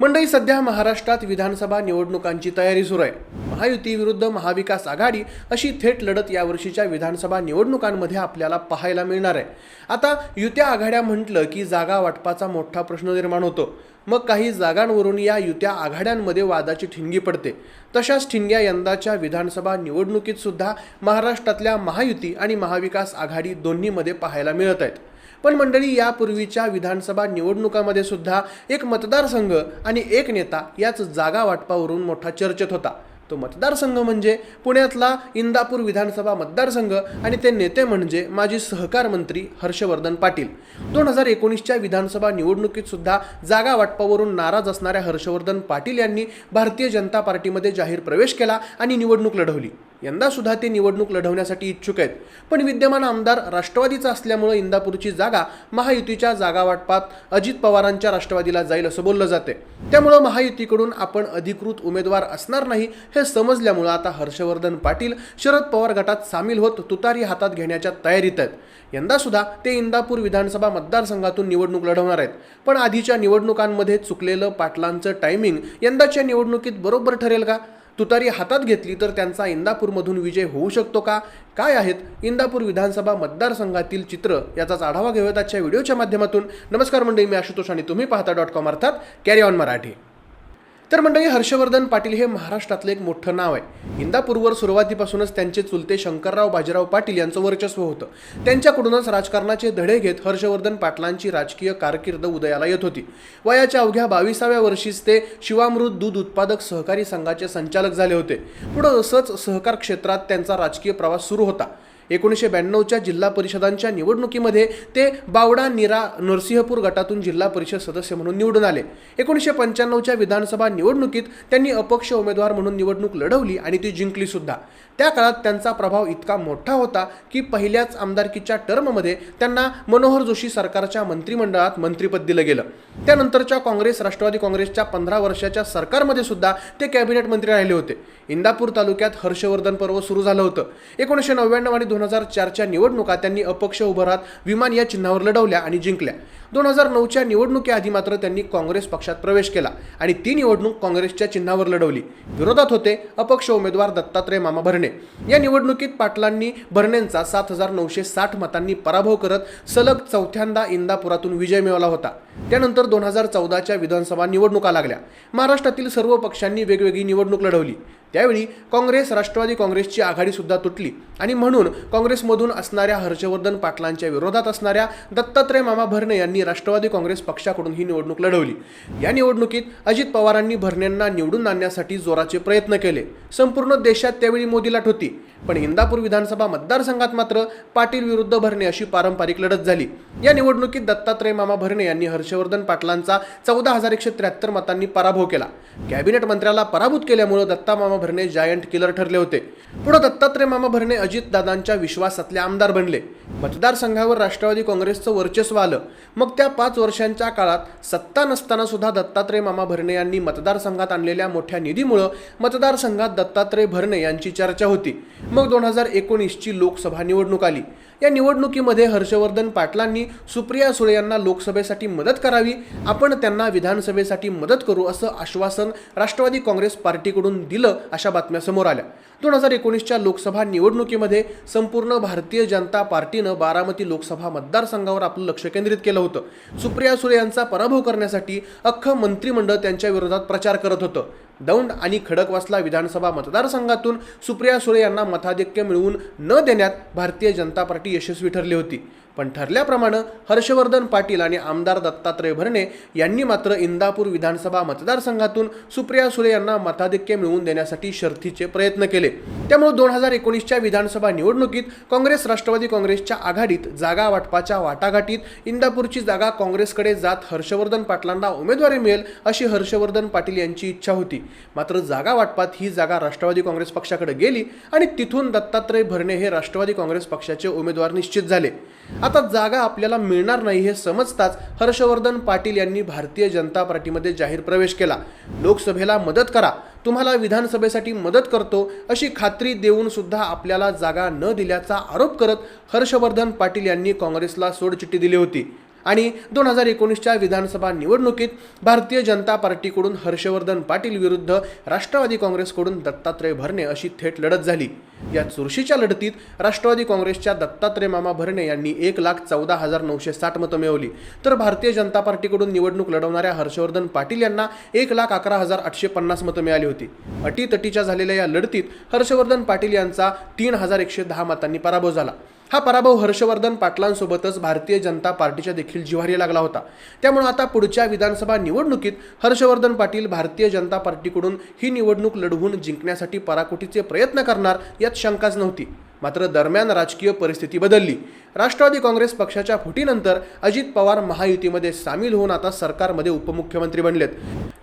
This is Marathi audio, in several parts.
मंडई सध्या महाराष्ट्रात विधानसभा निवडणुकांची तयारी सुरू आहे. महायुती विरुद्ध महाविकास आघाडी अशी थेट लढत यावर्षीच्या विधानसभा निवडणुकांमध्ये आपल्याला पाहायला मिळणार आहे. आता युत्या आघाड्या म्हटलं की जागा वाटपाचा मोठा प्रश्न निर्माण होतो. मग काही जागांवरून या युत्या आघाड्यांमध्ये वादाची ठिणगी पडते. तशाच ठिणग्या यंदाच्या विधानसभा निवडणुकीत सुद्धा महाराष्ट्रातल्या महायुती आणि महाविकास आघाडी दोन्हीमध्ये पाहायला मिळत आहेत. पण मंडळी यापूर्वीच्या विधानसभा निवडणुकामध्ये सुद्धा एक मतदारसंघ आणि एक नेता याच जागा वाटपावरून मोठा चर्चेत होता. तो मतदारसंघ म्हणजे पुण्यातला इंदापूर विधानसभा मतदारसंघ आणि ते नेते म्हणजे माजी सहकार मंत्री हर्षवर्धन पाटील. दोन हजार एकोणीसच्या विधानसभा निवडणुकीत सुद्धा जागा वाटपावरून नाराज असणाऱ्या हर्षवर्धन पाटील यांनी भारतीय जनता पार्टीमध्ये जाहीर प्रवेश केला आणि निवडणूक लढवली. यंदा सुद्धा ते निवडणूक लढवण्यासाठी इच्छुक आहेत. पण विद्यमान आमदार राष्ट्रवादीचा असल्यामुळं इंदापूरची जागा महायुतीच्या जागावाटपात अजित पवारांच्या राष्ट्रवादीला जाईल असं बोललं जाते. त्यामुळं महायुतीकडून आपण अधिकृत उमेदवार असणार नाही हे समजल्यामुळं आता हर्षवर्धन पाटील शरद पवार गटात सामील होत तुतारी हातात घेण्याच्या तयारीत आहेत. यंदासुद्धा ते इंदापूर विधानसभा मतदारसंघातून निवडणूक लढवणार आहेत. पण आधीच्या निवडणुकांमध्ये चुकलेलं पाटलांचं टायमिंग यंदाच्या निवडणुकीत बरोबर ठरेल का? तुतारी हातात घेतली तर त्यांचा इंदापूरमधून विजय होऊ शकतो का? काय आहेत इंदापूर विधानसभा मतदारसंघातील चित्र? याचाच आढावा घेऊयात आजच्या व्हिडिओच्या माध्यमातून. नमस्कार मंडळी मी आशुतोष आणि तुम्ही पाहता डॉट कॉम अर्थात कॅरी ऑन मराठी. तर मंडळी हर्षवर्धन पाटील हे महाराष्ट्रातलं एक मोठं नाव आहे. इंदापूरवर सुरुवातीपासूनच त्यांचे चुलते शंकरराव बाजीराव पाटील यांचं वर्चस्व होतं. त्यांच्याकडूनच राजकारणाचे धडे घेत हर्षवर्धन पाटलांची राजकीय कारकीर्द उदयाला येत होती. वयाच्या अवघ्या बावीसाव्या वर्षीच ते शिवामृत दूध उत्पादक सहकारी संघाचे संचालक झाले होते. पुढं असंच सहकार क्षेत्रात त्यांचा राजकीय प्रवास सुरू होता. एकोणीसशे ब्याण्णवच्या जिल्हा परिषदांच्या निवडणुकीमध्ये ते बावडा निरा नरसिंहपूर गटातून जिल्हा परिषद सदस्य म्हणून निवडून आले. एकोणीसशे पंच्याण्णवच्या विधानसभा निवडणुकीत त्यांनी अपक्ष उमेदवार म्हणून निवडणूक लढवली आणि ती जिंकली सुद्धा. त्या काळात त्यांचा प्रभाव इतका मोठा होता की पहिल्याच आमदारकीच्या टर्ममध्ये त्यांना मनोहर जोशी सरकारच्या मंत्रिमंडळात मंत्रिपद दिलं गेलं. त्यानंतरच्या काँग्रेस राष्ट्रवादी काँग्रेसच्या पंधरा वर्षाच्या सरकारमध्ये सुद्धा ते कॅबिनेट मंत्री राहिले होते. इंदापूर तालुक्यात हर्षवर्धन पर्व सुरू झालं होतं. एकोणीसशे नव्याण्णव आणि दोन हजार चारच्या निवडणुका त्यांनी अपक्ष उभं राहत विमान या चिन्हावर लढवल्या आणि जिंकल्या. दोन हजार नऊच्या निवडणुकीआधी मात्र त्यांनी काँग्रेस पक्षात प्रवेश केला आणि ती निवडणूक काँग्रेसच्या चिन्हावर लढवली. विरोधात होते अपक्ष उमेदवार दत्तात्रय मामा भरणे. या निवडणुकीत पाटलांनी भरणेंचा सात हजार नऊशे साठ मतांनी पराभव करत सलग चौथ्यांदा इंदापुरातून विजय मिळवला होता. त्यानंतर दोन हजार चौदाच्या विधानसभा निवडणुका लागल्या. महाराष्ट्रातील सर्व पक्षांनी वेगवेगळी निवडणूक लढवली. त्यावेळी काँग्रेस राष्ट्रवादी काँग्रेसची आघाडीसुद्धा तुटली. आणि म्हणून काँग्रेसमधून असणाऱ्या हर्षवर्धन पाटलांच्या विरोधात असणाऱ्या दत्तात्रय मामा भरणे यांनी राष्ट्रवादी काँग्रेस पक्षाकडून ही निवडणूक लढवली. या निवडणुकीत अजित पवारांनी भरणेंना निवडून आणण्यासाठी जोराचे प्रयत्न केले. संपूर्ण देशात त्यावेळी मोदी लाट होती पण इंदापूर विधानसभा मतदारसंघात मात्र पाटील विरुद्ध भरणे अशी पारंपरिक लढत झाली. या निवडणुकीत दत्तात्रय मामा भरणे यांनी हर्षवर्धन पाटलांचा चौदा हजार एकशे त्र्याहत्तर मतांनी पराभव केला. कॅबिनेट मंत्र्याला पराभूत केल्यामुळे दत्ता मामा भरणे जायंट किलर ठरले होते. पुढे दत्तात्रय मामा भरणे अजितदादांच्या विश्वासातले आमदार बनले. मतदारसंघावर राष्ट्रवादी काँग्रेसचं वर्चस्व आलं. मग त्या पाच वर्षांच्या काळात सत्ता नसताना सुद्धा दत्तात्रय मामा भरणे यांनी मतदारसंघात आणलेल्या मोठ्या निधीमुळं मतदारसंघात दत्तात्रय भरणे यांची चर्चा होती. मग दोन हजार एकोणीसची लोकसभा निवडणूक आली. या निवडणुकीमध्ये हर्षवर्धन पाटलांनी सुप्रिया सुळे यांना लोकसभेसाठी मदत करावी आपण त्यांना विधानसभेसाठी मदत करू असं आश्वासन राष्ट्रवादी काँग्रेस पार्टीकडून दिलं अशा बातम्या समोर आल्या. दोन हजार एकोणीसच्या लोकसभा निवडणुकीमध्ये संपूर्ण भारतीय जनता पार्टीनं बारामती लोकसभा मतदारसंघावर आपलं लक्ष केंद्रित केलं होतं. सुप्रिया सुळे यांचा पराभव करण्यासाठी अख्खं मंत्रिमंडळ त्यांच्या विरोधात प्रचार करत होतं. दौंड आणि खडकवासला विधानसभा मतदारसंघातून सुप्रिया सुळे यांना मताधिक्य मिळवून न देण्यात भारतीय जनता पार्टी यशस्वी ठरली होती. पण ठरल्याप्रमाणे हर्षवर्धन पाटील आणि आमदार दत्तात्रय भरणे यांनी मात्र इंदापूर विधानसभा मतदारसंघातून सुप्रिया सुळे यांना मताधिक्य मिळवून देण्यासाठी शर्थीचे प्रयत्न केले. त्यामुळे दोन हजार एकोणीसच्या विधानसभा निवडणुकीत काँग्रेस राष्ट्रवादी काँग्रेसच्या आघाडीत जागा वाटपाच्या वाटाघाटीत इंदापूरची जागा काँग्रेसकडे जात हर्षवर्धन पाटलांना उमेदवारी मिळेल अशी हर्षवर्धन पाटील यांची इच्छा होती. मात्र जागा वाटपात ही जागा राष्ट्रवादी काँग्रेस पक्षाकडे गेली आणि तिथून दत्तात्रय भरणे हे राष्ट्रवादी काँग्रेस पक्षाचे उमेदवार निश्चित झाले. आता जागा आपल्याला मिळणार नाही हे समजताच हर्षवर्धन पाटील यांनी भारतीय जनता पार्टीमध्ये जाहीर प्रवेश केला. लोकसभेला मदत करा. तुम्हाला विधानसभेसाठी मदत करतो अशी खात्री देऊन सुद्धा आपल्याला जागा न दिल्याचा आरोप करत हर्षवर्धन पाटील यांनी काँग्रेसला सोडचिठ्ठी दिली होती. आणि दोन हजार एकोणीसच्या विधानसभा निवडणुकीत भारतीय जनता पार्टीकडून हर्षवर्धन पाटील विरुद्ध राष्ट्रवादी काँग्रेसकडून दत्तात्रय भरणे अशी थेट लढत झाली. या चुरशीच्या लढतीत राष्ट्रवादी काँग्रेसच्या दत्तात्रय मामा भरणे यांनी एक लाख चौदा हजार नऊशे साठ मतं मिळवली. तर भारतीय जनता पार्टीकडून निवडणूक लढवणाऱ्या हर्षवर्धन पाटील यांना एक लाख अकरा हजार आठशे पन्नास मतं मिळाली होती. अटीतटीच्या झालेल्या या लढतीत हर्षवर्धन पाटील यांचा तीन हजार एकशे दहा मतांनी पराभव झाला. हा पराभव हर्षवर्धन पाटलांसोबतच भारतीय जनता पार्टीच्या देखील जिव्हारी लागला होता. त्यामुळे आता पुढच्या विधानसभा निवडणुकीत हर्षवर्धन पाटील भारतीय जनता पार्टीकडून ही निवडणूक लढवून जिंकण्यासाठी पराकोटीचे प्रयत्न करणार यात शंकाच नव्हती. मात्र दरम्यान राजकीय परिस्थिती बदलली. राष्ट्रवादी काँग्रेस पक्षाच्या फुटीनंतर अजित पवार महायुतीमध्ये सामील होऊन आता सरकारमध्ये उपमुख्यमंत्री बनलेत.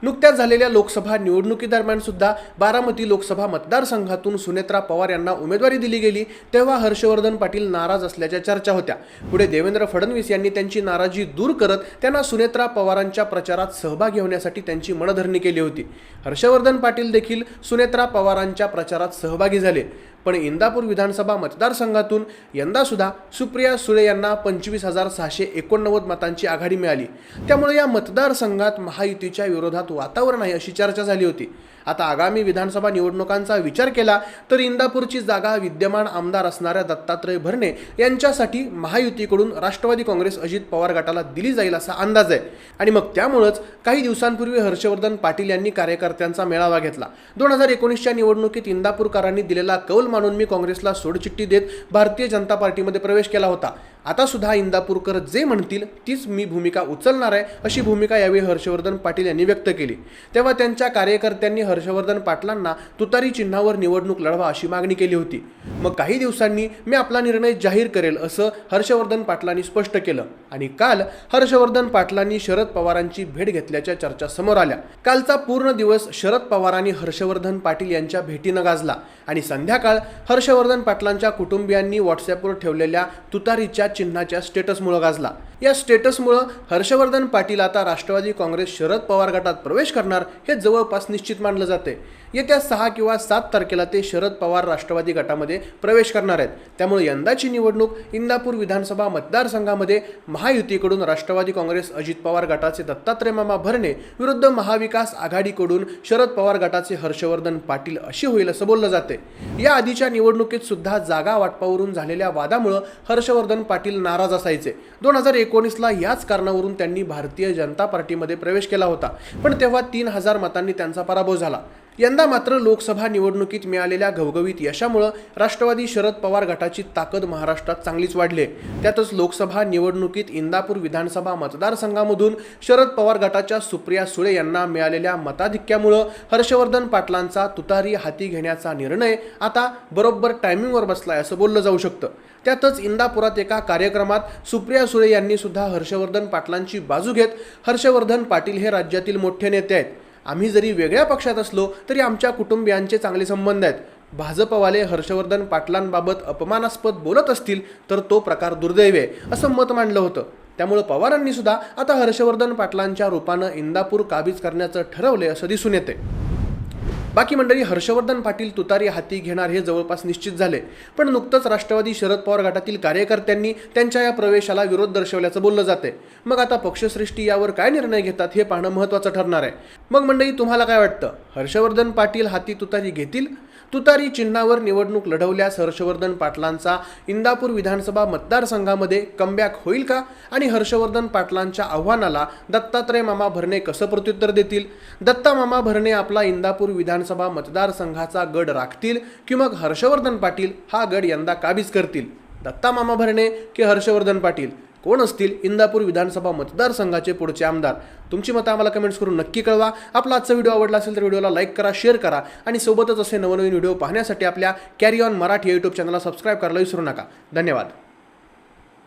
नुकत्याच झालेल्या लोकसभा निवडणुकीदरम्यान सुद्धा बारामती लोकसभा मतदारसंघातून सुनेत्रा पवार यांना उमेदवारी दिली गेली. तेव्हा हर्षवर्धन पाटील नाराज असल्याच्या चर्चा होत्या. पुढे देवेंद्र फडणवीस यांनी त्यांची नाराजी दूर करत त्यांना सुनेत्रा पवारांच्या प्रचारात सहभागी होण्यासाठी त्यांची मनधरणी केली होती. हर्षवर्धन पाटील देखील सुनेत्रा पवारांच्या प्रचारात सहभागी झाले. पण इंदापूर विधानसभा मतदारसंघातून यंदासुद्धा सुप्रिया सुळे यांना पंचवीस हजार सहाशे एकोणनव्वद मतांची आघाडी मिळाली. त्यामुळे या मतदारसंघात महायुतीच्या विरोधात वातावरण आहे अशी चर्चा झाली होती. आता आगामी विधानसभा निवडणुकांचा विचार केला तर इंदापूरची जागा विद्यमान आमदार असणाऱ्या दत्तात्रय भरणे यांच्यासाठी महायुतीकडून राष्ट्रवादी काँग्रेस अजित पवार गटाला दिली जाईल असा अंदाज आहे. आणि मग त्यामुळंच काही दिवसांपूर्वी हर्षवर्धन पाटील यांनी कार्यकर्त्यांचा मेळावा घेतला. दोन हजार एकोणीसच्या निवडणुकीत इंदापूरकरांनी दिलेला कौल मानून मी काँग्रेसला सोडचिठ्ठी देत भारतीय जनता पार्टीमध्ये प्रवेश केला होता. आता सुद्धा इंदापूरकर जे म्हणतील तीच मी भूमिका उचलणार आहे अशी भूमिका यावेळी हर्षवर्धन पाटील यांनी व्यक्त केली. तेव्हा त्यांच्या कार्यकर्त्यांनी हर्षवर्धन पाटलांना तुतारी चिन्हावर निवडणूक लढवा अशी मागणी केली होती. मग काही दिवसांनी मी आपला निर्णय जाहीर करेल असं हर्षवर्धन पाटलांनी स्पष्ट केलं. आणि काल हर्षवर्धन पाटलांनी शरद पवारांची भेट घेतल्याच्या चर्चा समोर आल्या. कालचा पूर्ण दिवस शरद पवारांनी हर्षवर्धन पाटील यांच्या भेटीनं गाजला. आणि संध्याकाळ हर्षवर्धन पाटलांच्या कुटुंबियांनी व्हॉट्सॲपवर ठेवलेल्या तुतारीच्या चिन्हाच्या स्टेटसमुळं गाजला. या स्टेटसमुळं हर्षवर्धन पाटील आता राष्ट्रवादी काँग्रेस शरद पवार गटात प्रवेश करणार हे जवळपास निश्चित मानलं जाते. येत्या सहा किंवा सात तारखेला ते शरद पवार राष्ट्रवादी गटामध्ये प्रवेश करणार आहेत. त्यामुळे यंदाची निवडणूक इंदापूर विधानसभा मतदारसंघामध्ये महायुतीकडून राष्ट्रवादी काँग्रेस अजित पवार गटाचे दत्तात्रय मामा भरणे विरुद्ध महाविकास आघाडीकडून शरद पवार गटाचे हर्षवर्धन पाटील अशी होईल असं बोललं जाते. या आधीच्या निवडणुकीत सुद्धा जागा वाटपावरून झालेल्या वादामुळं हर्षवर्धन पाटील नाराज असायचे. दोन हजार एकोणीसला याच कारणावरून त्यांनी भारतीय जनता पार्टीमध्ये प्रवेश केला होता. पण तेव्हा तीन हजार मतांनी त्यांचा पराभव झाला. यंदा मात्र लोकसभा निवडणुकीत मिळालेल्या घवघवीत यशामुळं राष्ट्रवादी शरद पवार गटाची ताकद महाराष्ट्रात चांगलीच वाढली. आहे त्यातच लोकसभा निवडणुकीत इंदापूर विधानसभा मतदारसंघामधून शरद पवार गटाच्या सुप्रिया सुळे यांना मिळालेल्या मताधिक्यामुळं हर्षवर्धन पाटलांचा तुतारी हाती घेण्याचा निर्णय आता बरोबर टायमिंगवर बसलाय असं बोललं जाऊ शकतं. त्यातच इंदापुरात एका कार्यक्रमात सुप्रिया सुळे यांनी सुद्धा हर्षवर्धन पाटलांची बाजू घेत हर्षवर्धन पाटील हे राज्यातील मोठे नेते आहेत. आम्ही जरी वेगळ्या पक्षात असलो तरी आमच्या कुटुंबियांचे चांगले संबंध आहेत. भाजपवाले हर्षवर्धन पाटलांबाबत अपमानास्पद बोलत असतील तर तो प्रकार दुर्दैवी आहे असं मत मांडलं होतं. त्यामुळं पवारांनी सुद्धा आता हर्षवर्धन पाटलांच्या रूपानं इंदापूर काबीज करण्याचं ठरवले असं दिसून येते बाकी मंडळी हर्षवर्धन पाटील तुतारी हाती घेणार हे जवळपास निश्चित झाले. पण नुकतंच राष्ट्रवादी शरद पवार गटातील कार्यकर्त्यांनी त्यांच्या या प्रवेशाला विरोध दर्शवल्याचं बोललं जाते. मग आता पक्षश्रेष्ठी यावर काय निर्णय घेतात हे पाहणं महत्त्वाचं ठरणार आहे. मग मंडळी तुम्हाला काय वाटतं? हर्षवर्धन पाटील हाती तुतारी घेतील? तुतारी चिन्हावर निवडणूक लढवल्यास हर्षवर्धन पाटलांचा इंदापूर विधानसभा मतदारसंघामध्ये कमबॅक होईल का? आणि हर्षवर्धन पाटलांच्या आव्हानाला दत्तात्रय मामा भरणे कसं प्रत्युत्तर देतील? दत्ता मामा भरणे आपला इंदापूर विधानसभा मतदारसंघाचा गड राखतील की मग हर्षवर्धन पाटील हा गड यंदा काबीज करतील? दत्ता मामा भरणे की हर्षवर्धन पाटील? कोण असतील? इंदापूर विधानसभा मतदारसंघाचे पुढचे आमदार. तुमची मतं आम्हाला कमेंट्स करून नक्की कळवा. आपला आजचा व्हिडिओ आवडला असेल तर व्हिडिओला लाईक करा शेअर करा आणि सोबतच असे नवनवीन व्हिडिओ पाहण्यासाठी आपल्या कॅरी ऑन मराठी यूट्यूब चॅनलला सबस्क्राईब करायला विसरू नका. धन्यवाद.